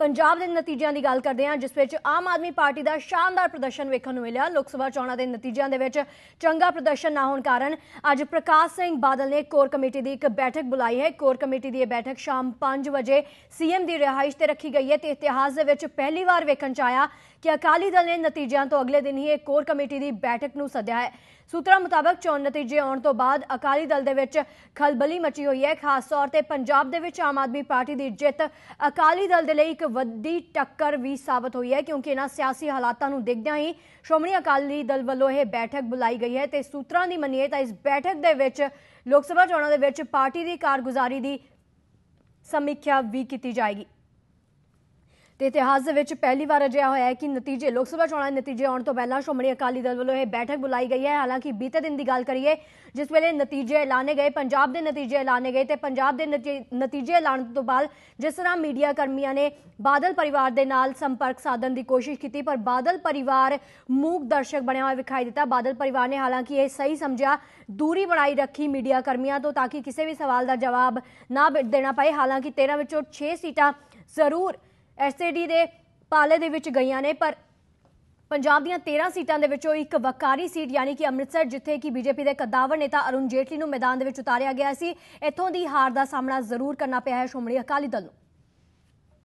ਪੰਜਾਬ ਦੇ ਨਤੀਜਿਆਂ ਦੀ ਗੱਲ ਕਰਦੇ ਹਾਂ, ਜਿਸ ਵਿੱਚ ਆਮ ਆਦਮੀ ਪਾਰਟੀ ਦਾ ਸ਼ਾਨਦਾਰ ਪ੍ਰਦਰਸ਼ਨ ਵੇਖਣ ਨੂੰ ਮਿਲਿਆ। ਲੋਕ ਸਭਾ ਚੋਣਾਂ ਦੇ ਨਤੀਜਿਆਂ ਦੇ ਵਿੱਚ ਚੰਗਾ ਪ੍ਰਦਰਸ਼ਨ ਨਾ ਹੋਣ ਕਾਰਨ ਅੱਜ ਪ੍ਰਕਾਸ਼ ਸਿੰਘ ਬਾਦਲ ਨੇ ਕੋਰ ਕਮੇਟੀ ਦੀ ਇੱਕ ਬੈਠਕ ਬੁਲਾਈ ਹੈ। ਕੋਰ ਕਮੇਟੀ ਦੀ ਇਹ ਬੈਠਕ ਸ਼ਾਮ 5 ਵਜੇ ਸੀਐਮ ਦੀ ਰਿਹਾਇਸ਼ ਤੇ ਰੱਖੀ ਗਈ ਹੈ ਤੇ ਇਤਿਹਾਸ ਦੇ ਵਿੱਚ ਪਹਿਲੀ ਵਾਰ ਵੇਖਣ ਚ ਆਇਆ ਕਿ ਅਕਾਲੀ ਦਲ ਨੇ ਨਤੀਜਿਆਂ ਤੋਂ ਅਗਲੇ ਦਿਨ ਹੀ ਇਹ ਕੋਰ ਕਮੇਟੀ ਦੀ ਬੈਠਕ ਨੂੰ ਸੱਦਿਆ ਹੈ। ਸੂਤਰਾਂ ਮੁਤਾਬਕ ਚੋਣ ਨਤੀਜੇ ਆਉਣ ਤੋਂ ਬਾਅਦ ਅਕਾਲੀ ਦਲ ਦੇ ਵਿੱਚ ਖਲਬਲੀ ਮਚੀ ਹੋਈ ਹੈ। ਖਾਸ ਤੌਰ ਤੇ ਪੰਜਾਬ ਦੇ ਵਿੱਚ ਆਮ ਆਦਮੀ ਪਾਰਟੀ ਦੀ ਜਿੱਤ ਅਕਾਲੀ ਦਲ ਦੇ ਲਈ ਇੱਕ ਵੱਡੀ ਟੱਕਰ ਵੀ ਸਾਬਤ ਹੋਈ ਹੈ, ਕਿਉਂਕਿ ਇਹਨਾਂ ਸਿਆਸੀ ਹਾਲਾਤਾਂ ਨੂੰ ਦੇਖਦਿਆਂ ਹੀ ਸ਼੍ਰੋਮਣੀ ਅਕਾਲੀ ਦਲ ਵੱਲੋਂ ਇਹ ਬੈਠਕ ਬੁਲਾਈ ਗਈ ਹੈ ਤੇ ਸੂਤਰਾਂ ਦੀ ਮੰਨੀਏ ਤਾਂ ਇਸ ਬੈਠਕ ਦੇ ਵਿੱਚ ਲੋਕ ਸਭਾ ਚੋਣਾਂ ਦੇ ਵਿੱਚ ਪਾਰਟੀ ਦੀ ਕਾਰਗੁਜ਼ਾਰੀ ਦੀ ਸਮੀਖਿਆ ਵੀ ਕੀਤੀ ਜਾਏਗੀ। ਤੇ ਇਤਿਹਾਸ ਦੇ ਵਿੱਚ ਪਹਿਲੀ ਵਾਰ ਅਜਿਹਾ ਹੋਇਆ ਹੈ ਕਿ ਨਤੀਜੇ, ਲੋਕ ਸਭਾ ਚੋਣਾਂ ਦੇ ਨਤੀਜੇ ਆਉਣ ਤੋਂ ਪਹਿਲਾਂ ਸ਼੍ਰੋਮਣੀ ਅਕਾਲੀ ਦਲ ਵੱਲੋਂ ਇਹ ਬੈਠਕ ਬੁਲਾਈ ਗਈ ਹੈ। ਹਾਲਾਂਕਿ ਬੀਤੇ ਦਿਨ ਦੀ ਗੱਲ ਕਰੀਏ, ਜਿਸ ਵੇਲੇ ਨਤੀਜੇ ਐਲਾਨੇ ਗਏ, ਪੰਜਾਬ ਦੇ ਨਤੀਜੇ ਐਲਾਨੇ ਗਏ ਤੇ ਪੰਜਾਬ ਦੇ ਨਤੀ- ਨਤੀਜੇ ਐਲਾਨ ਤੋਂ ਬਾਅਦ ਜਿਸ ਤਰ੍ਹਾਂ ਮੀਡੀਆ ਕਰਮੀਆਂ ਨੇ ਬਾਦਲ ਪਰਿਵਾਰ ਦੇ ਨਾਲ ਸੰਪਰਕ ਸਾਧਨ ਦੀ ਕੋਸ਼ਿਸ਼ ਕੀਤੀ, ਪਰ ਬਾਦਲ ਪਰਿਵਾਰ ਮੂਕ ਦਰਸ਼ਕ ਬਣਿਆ ਹੋਇਆ ਵਿਖਾਈ ਦਿੱਤਾ। ਬਾਦਲ ਪਰਿਵਾਰ ਨੇ ਹਾਲਾਂਕਿ ਇਹ ਸਹੀ ਸਮਝਿਆ, ਦੂਰੀ ਬਣਾਈ ਰੱਖੀ ਮੀਡੀਆ ਕਰਮੀਆਂ ਤੋਂ ਤਾਂ ਕਿ ਕਿਸੇ ਵੀ ਸਵਾਲ ਦਾ ਜਵਾਬ ਨਾ ਬ- ਦੇਣਾ ਪਏ। ਹਾਲਾਂਕਿ 13 ਵਿੱਚੋਂ 6 ਸੀਟਾਂ ਜ਼ਰੂਰ ਐਸਏਡੀ ਦੇ ਪਾਲੇ ਦੇ ਵਿੱਚ ਗਈਆਂ ਨੇ, ਪਰ ਪੰਜਾਬ ਦੀਆਂ 13 ਸੀਟਾਂ ਦੇ ਵਿੱਚੋਂ ਇੱਕ ਵਕਾਰੀ ਸੀਟ ਯਾਨੀ ਕਿ ਅੰਮ੍ਰਿਤਸਰ, ਜਿੱਥੇ ਕਿ ਬੀਜੇਪੀ ਦੇ ਕਦਾਵਰ ਨੇਤਾ ਅਰੁਣ ਜੇਟਲੀ ਨੂੰ ਮੈਦਾਨ ਦੇ ਵਿੱਚ ਉਤਾਰਿਆ ਗਿਆ ਸੀ, ਇੱਥੋਂ ਦੀ ਹਾਰ ਦਾ ਸਾਹਮਣਾ ਜ਼ਰੂਰ ਕਰਨਾ ਪਿਆ ਹੈ ਸ਼੍ਰੋਮਣੀ ਅਕਾਲੀ ਦਲ ਨੂੰ।